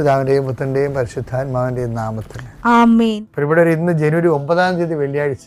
പിതാവിന്റെയും പുത്രന്റെയും പരിശുദ്ധാത്മാവിന്റെയും നാമത്തിൽ. ഇവിടെ ഇന്ന് ജനുവരി ഒമ്പതാം തീയതി വെള്ളിയാഴ്ച.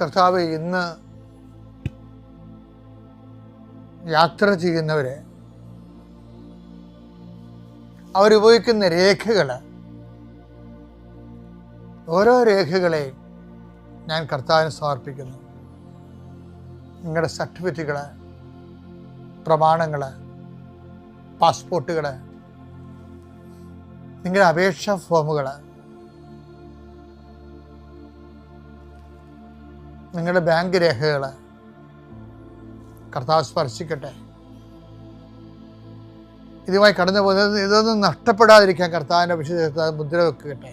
കർത്താവ് ഇന്ന് യാത്ര ചെയ്യുന്നവരെ അവരുപയോഗിക്കുന്ന രേഖകൾ ഓരോ രേഖകളെയും ഞാൻ കർത്താവിന് സമർപ്പിക്കുന്നു. നിങ്ങളുടെ സർട്ടിഫിക്കറ്റുകൾ പ്രമാണങ്ങൾ പാസ്പോർട്ടുകൾ നിങ്ങളുടെ അപേക്ഷാ ഫോമുകൾ നിങ്ങളുടെ ബാങ്ക് രേഖകൾ കർത്താവ് സ്പർശിക്കട്ടെ. ഇതുമായി കടന്നു പോകുന്നത് ഇതൊന്നും നഷ്ടപ്പെടാതിരിക്കാൻ കർത്താവിന്റെ വിശുദ്ധ മുദ്ര വെക്കട്ടെ.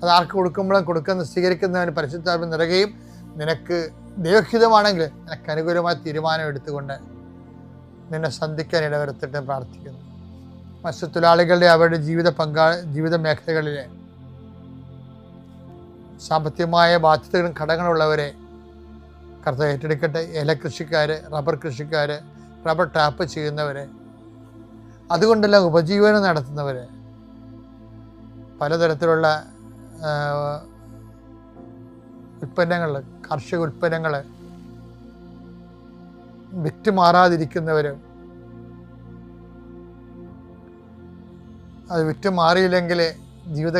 അത് ആർക്ക് കൊടുക്കുമ്പോഴും കൊടുക്കുന്ന സ്വീകരിക്കുന്നവന് പരിശുദ്ധാത്മ നിറയുകയും നിനക്ക് ദൈവഹിതമാണെങ്കിൽ നിനക്ക് അനുകൂലമായ തീരുമാനം എടുത്തുകൊണ്ട് നിന്നെ സന്ധിക്കാൻ ഇടവരുത്തിട്ട് പ്രാർത്ഥിക്കുന്നു. മത്സ്യത്തൊഴിലാളികളുടെ അവരുടെ ജീവിത പങ്കാളി ജീവിത മേഖലകളിലെ സാമ്പത്തികമായ ബാധ്യതകളും കടങ്ങളുള്ളവരെ കർത്ത ഏറ്റെടുക്കട്ടെ. ഏല കൃഷിക്കാർ റബ്ബർ കൃഷിക്കാർ റബ്ബർ ടാപ്പ് ചെയ്യുന്നവരെ അതുകൊണ്ടെല്ലാം ഉപജീവനം നടത്തുന്നവർ പലതരത്തിലുള്ള ഉൽപ്പന്നങ്ങൾ കാർഷിക ഉൽപ്പന്നങ്ങൾ വിറ്റുമാറാതിരിക്കുന്നവരും അത് വിറ്റ് മാറിയില്ലെങ്കിൽ ജീവിത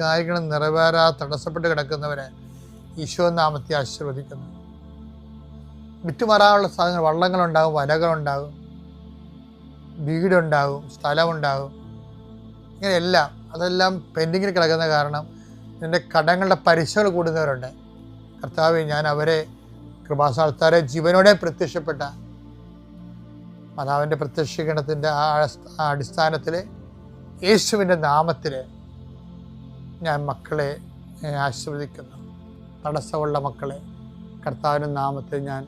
കാര്യങ്ങൾ നിറവേറാ തടസ്സപ്പെട്ട് കിടക്കുന്നവരെ ഈശോ നാമത്തെ ആശീർവദിക്കുന്നു. വിറ്റുമാറാനുള്ള സാധനങ്ങൾ വള്ളങ്ങളുണ്ടാകും വലകളുണ്ടാകും വീടുണ്ടാകും സ്ഥലമുണ്ടാകും ഇങ്ങനെയെല്ലാം അതെല്ലാം പെൻഡിങ്ങിൽ കിടക്കുന്ന കാരണം എന്റെ കടങ്ങളുടെ പരിശകൾ കൂടുന്നവരുണ്ട്. കർത്താവ് ഞാൻ അവരെ കൃപാസ്ഥാനത്താരെ ജീവനോടെ പ്രത്യക്ഷപ്പെട്ട മാതാവിന്റെ പ്രത്യക്ഷീകരണത്തിന്റെ ആ അടിസ്ഥാനത്തിൽ യേശുവിന്റെ നാമത്തിൽ ഞാൻ മക്കളെ ആശീർവദിക്കുന്നു. തടസ്സമുള്ള മക്കളെ കർത്താവിന്റെ നാമത്തിൽ ഞാൻ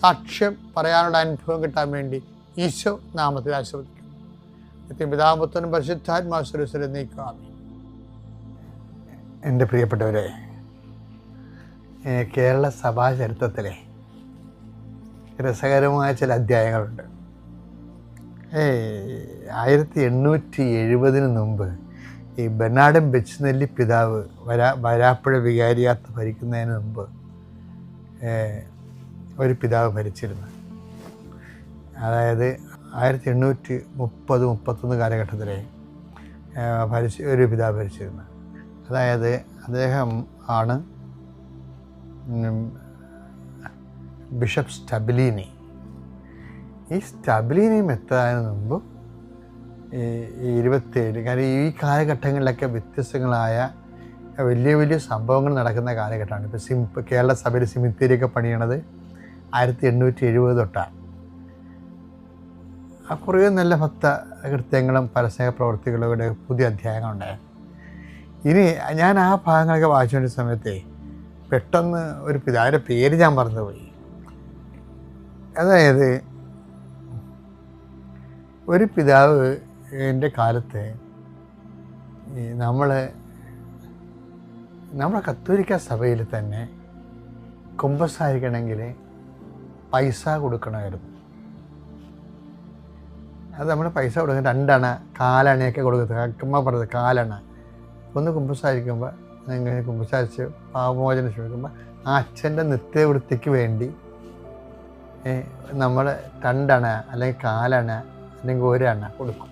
സാക്ഷ്യം പറയാനുള്ള അനുഭവം കിട്ടാൻ വേണ്ടി ഈശോ നാമത്തിൽ ആശീർവദിക്കുന്നു. നിത്യം പിതാമത്വനും പരിശുദ്ധാത്മാശ്വരസ്വരം നീക്കാം എന്റെ പ്രിയപ്പെട്ടവരെ കേരള സഭാ ചരിത്രത്തിലെ രസകരമായ ചില അധ്യായങ്ങളുണ്ട്. ഏയ് ആയിരത്തി എണ്ണൂറ്റി എഴുപതിന് മുമ്പ് ഈ ബെർണാഡൻ ബെച്ച്നെല്ലി പിതാവ് വരാ വരാപ്പുഴ വികാരിയാത്ത് ഭരിക്കുന്നതിന് മുമ്പ് ഒരു പിതാവ് ഭരിച്ചിരുന്നു. അതായത് ആയിരത്തി എണ്ണൂറ്റി മുപ്പത് മുപ്പത്തൊന്ന് കാലഘട്ടത്തിലെ ഭരിച്ച് ഒരു പിതാവ് ഭരിച്ചിരുന്നു. അതായത് അദ്ദേഹം ആണ് ബിഷപ്പ് സ്റ്റബിലീനി. ഈ സ്റ്റബിലീനിയും എത്താതിന് മുമ്പ് ഇരുപത്തേഴ് കാരണം ഈ കാലഘട്ടങ്ങളിലൊക്കെ വ്യത്യസ്തങ്ങളായ വലിയ വലിയ സംഭവങ്ങൾ നടക്കുന്ന കാലഘട്ടമാണ്. ഇപ്പോൾ സിം കേരള സഭയിൽ സിമിത്തേരിയൊക്കെ പണിയണത് ആയിരത്തി എണ്ണൂറ്റി എഴുപത് തൊട്ടാണ് ആ കുറേ നല്ല ഭക്ത കൃത്യങ്ങളും പരസ്യ പ്രവർത്തികളുടെ പുതിയ അധ്യായങ്ങളുണ്ടായി ഇനി ഞാൻ ആ ഭാഗങ്ങളൊക്കെ വായിച്ചുകൊണ്ടിരുന്ന സമയത്തെ പെട്ടെന്ന് ഒരു പിതാവിന്റെ പേര് ഞാൻ മറന്നുപോയി. അതായത് ഒരു പിതാവ് എന്റെ കാലത്ത് നമ്മൾ നമ്മുടെ കത്തോലിക്ക സഭയിൽ തന്നെ കുമ്പസാരിക്കണമെങ്കിൽ പൈസ കൊടുക്കണമായിരുന്നു. അത് നമ്മൾ പൈസ കൊടുക്കുന്ന രണ്ടണ കാലണയൊക്കെ കൊടുക്കുന്നത് അക്കമ്മ പറഞ്ഞത് കാലണ. ഒന്ന് കുമ്പസാരിക്കുമ്പോൾ ഇങ്ങനെ കുമ്പസാരിച്ച് പാവമോചനം ശ്രമിക്കുമ്പോൾ ആ അച്ഛന്റെ നിത്യവൃത്തിക്ക് വേണ്ടി നമ്മൾ രണ്ടണ അല്ലെങ്കിൽ കാലണ അല്ലെങ്കിൽ ഒരണ കൊടുക്കും.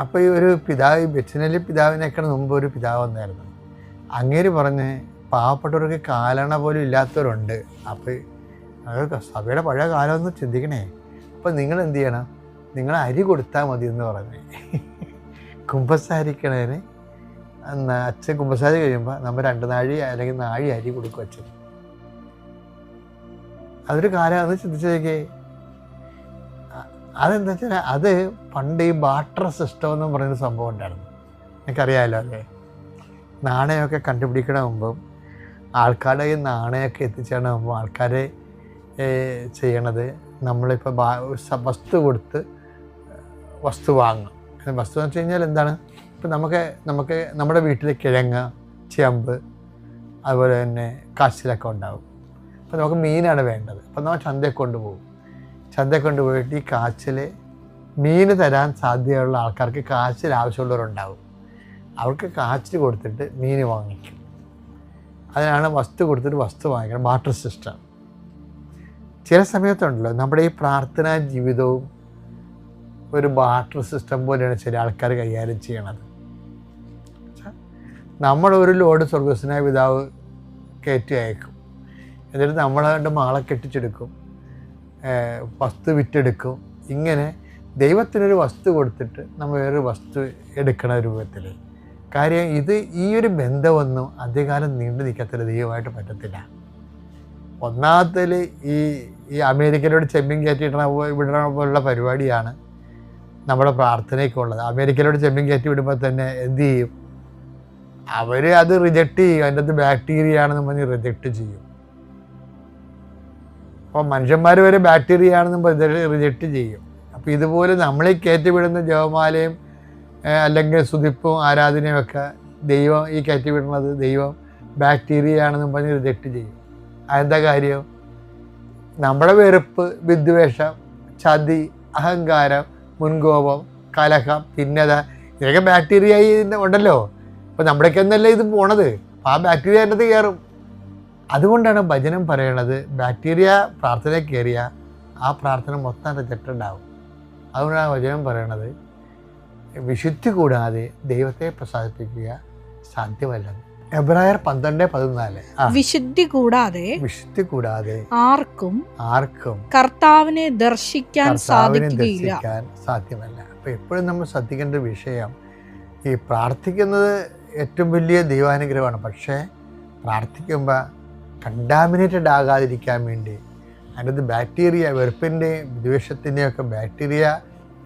അപ്പോൾ ഈ ഒരു പിതാവ് ബെച്ചിനലി പിതാവിനേക്കാൾ മുമ്പ് ഒരു പിതാവ് വന്നായിരുന്നു. അങ്ങേര് പറഞ്ഞ് പാവപ്പെട്ടവർക്ക് കാലണ പോലും ഇല്ലാത്തവരുണ്ട്. അപ്പോൾ അത് സഭയുടെ പഴയ കാലമൊന്ന് ചിന്തിക്കണേ. അപ്പോൾ നിങ്ങൾ എന്ത് ചെയ്യണം? നിങ്ങൾ അരി കൊടുത്താൽ മതി എന്ന് പറഞ്ഞ്. കുമ്പസാരിക്കണേന് അച്ഛൻ കുമ്പസാരി കഴിയുമ്പോൾ നമ്മൾ രണ്ട് നാഴി അല്ലെങ്കിൽ നാഴി അരി കൊടുക്കും അച്ഛൻ. അതൊരു കാലം അത് ചിന്തിച്ചേക്കേ അതെന്താ വെച്ചാൽ അത് പണ്ട് ഈ ബാട്ടർ സിസ്റ്റം എന്ന് പറയുന്ന സംഭവം ഉണ്ടായിരുന്നു. എനിക്കറിയാമല്ലോ അല്ലേ നാണയമൊക്കെ കണ്ടുപിടിക്കണ മുമ്പും ആൾക്കാരുടെ ഈ നാണയമൊക്കെ എത്തിച്ചേരണ മുമ്പ് ആൾക്കാരെ ചെയ്യണത് നമ്മളിപ്പോൾ വസ്തു കൊടുത്ത് വസ്തു വാങ്ങും വസ്തു എന്ന് വെച്ച് കഴിഞ്ഞാൽ എന്താണ്? ഇപ്പം നമുക്ക് നമുക്ക് നമ്മുടെ വീട്ടിൽ കിഴങ്ങ് ചെമ്പ് അതുപോലെ തന്നെ കാശിലൊക്കെ ഉണ്ടാവും. അപ്പോൾ നമുക്ക് മീനാണ് വേണ്ടത്. അപ്പോൾ നമ്മൾ ചന്തയിൽ കൊണ്ടുപോകും. ചന്തയിൽ കൊണ്ടുപോയിട്ട് ഈ കാച്ചിൽ മീൻ തരാൻ സാധ്യതയുള്ള ആൾക്കാർക്ക് കാച്ചിൽ ആവശ്യമുള്ളവരുണ്ടാവും. അവർക്ക് കാച്ചിൽ കൊടുത്തിട്ട് മീൻ വാങ്ങിക്കും. അതിനാണ് വസ്തു കൊടുത്തിട്ട് വസ്തു വാങ്ങിക്കണം ബാട്ടർ സിസ്റ്റം ചില സമയത്തുണ്ടല്ലോ നമ്മുടെ ഈ പ്രാർത്ഥനാ ജീവിതവും ഒരു ബാട്ടർ സിസ്റ്റം പോലെയാണ് ചില ആൾക്കാർ കൈകാര്യം ചെയ്യണത്. നമ്മളൊരു ലോഡ് സ്വർഗസ്വനായ പിതാവ് കയറ്റി അയക്കും. എന്നിട്ട് നമ്മളെ മാളെ കെട്ടിച്ചെടുക്കും. വസ്തു വിറ്റെടുക്കും. ഇങ്ങനെ ദൈവത്തിനൊരു വസ്തു കൊടുത്തിട്ട് നമ്മൾ വേറൊരു വസ്തു എടുക്കണ രൂപത്തിൽ കാര്യം ഇത് ഈ ഒരു ബന്ധമൊന്നും അധികകാലം നീണ്ടു നിൽക്കത്തില്ല ദൈവമായിട്ട് പറ്റത്തില്ല. ഒന്നാമത്തിൽ ഈ ഈ അമേരിക്കയിലോട് ചെമ്മിങ് കയറ്റിയിടണ വിടണ പോലുള്ള പരിപാടിയാണ് നമ്മുടെ പ്രാർത്ഥനയ്ക്കുള്ളത് അമേരിക്കയിലോട് ചെമ്മീൻ കയറ്റി വിടുമ്പോൾ തന്നെ എന്ത് ചെയ്യും? അവർ അത് റിജക്റ്റ് ചെയ്യും. അതിന്റെ അകത്ത് ബാക്ടീരിയ ആണെന്ന് പറഞ്ഞ് റിജക്റ്റ് ചെയ്യും. അപ്പോൾ മനുഷ്യന്മാർ വരെ ബാക്ടീരിയ ആണെന്ന് റിജക്റ്റ് ചെയ്യും. അപ്പോൾ ഇതുപോലെ നമ്മളെ കയറ്റിവിടുന്ന ജവമാലയും അല്ലെങ്കിൽ സുതിപ്പും ആരാധനയും ഒക്കെ ദൈവം ഈ കയറ്റി വിടുന്നത് ദൈവം ബാക്ടീരിയ ആണെന്നും പറഞ്ഞ് റിജക്റ്റ് ചെയ്യും. അതെന്താ കാര്യം? നമ്മുടെ വെറുപ്പ് വിദ്വേഷം ചതി അഹങ്കാരം മുൻകോപം കലഹം ഭിന്നത ഇതൊക്കെ ബാക്ടീരിയ ഉണ്ടല്ലോ. അപ്പോൾ നമ്മുടെയൊക്കെ എന്നല്ലേ ഇത് പോണത്? ആ ബാക്ടീരിയ അതിനകത്ത് കയറും. അതുകൊണ്ടാണ് ഭജനം പറയണത് ബാക്ടീരിയ പ്രാർത്ഥന കയറിയ ആ പ്രാർത്ഥന മൊത്തം റിജക്റ്റ് ഉണ്ടാവും അതുകൊണ്ടാണ് ഭജനം പറയണത്. വിശുദ്ധി കൂടാതെ ദൈവത്തെ പ്രസാദിപ്പിക്കുക സാധ്യമല്ല എബ്രായർ പന്ത്രണ്ട് പതിനാല്. വിശുദ്ധി കൂടാതെ വിശുദ്ധി കൂടാതെ ആർക്കും ആർക്കും കർത്താവിനെ ദർശിക്കാൻ സാധിക്കുകയില്ല. ദർശിക്കാൻ സാധ്യമല്ല. അപ്പൊ എപ്പോഴും നമ്മൾ ശ്രദ്ധിക്കേണ്ട വിഷയം ഈ പ്രാർത്ഥിക്കുന്നത് ഏറ്റവും വലിയ ദൈവാനുഗ്രഹമാണ്. പക്ഷേ പ്രാർത്ഥിക്കുമ്പോൾ കണ്ടാമിനേറ്റഡ് ആകാതിരിക്കാൻ വേണ്ടി അതിനകത്ത് ബാക്ടീരിയ വെറുപ്പിന്റെയും വിദ്വേഷത്തിന്റെയൊക്കെ ബാക്ടീരിയ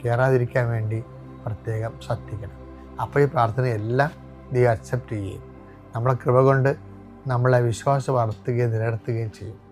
കയറാതിരിക്കാൻ വേണ്ടി പ്രത്യേകം ശ്രദ്ധിക്കണം. അപ്പോൾ ഈ പ്രാർത്ഥനയെല്ലാം ദൈവം അക്സെപ്റ്റ് ചെയ്യും നമ്മളെ കൃപ കൊണ്ട് നമ്മളെ വിശ്വാസം വളർത്തുകയും നിലനിർത്തുകയും ചെയ്യും.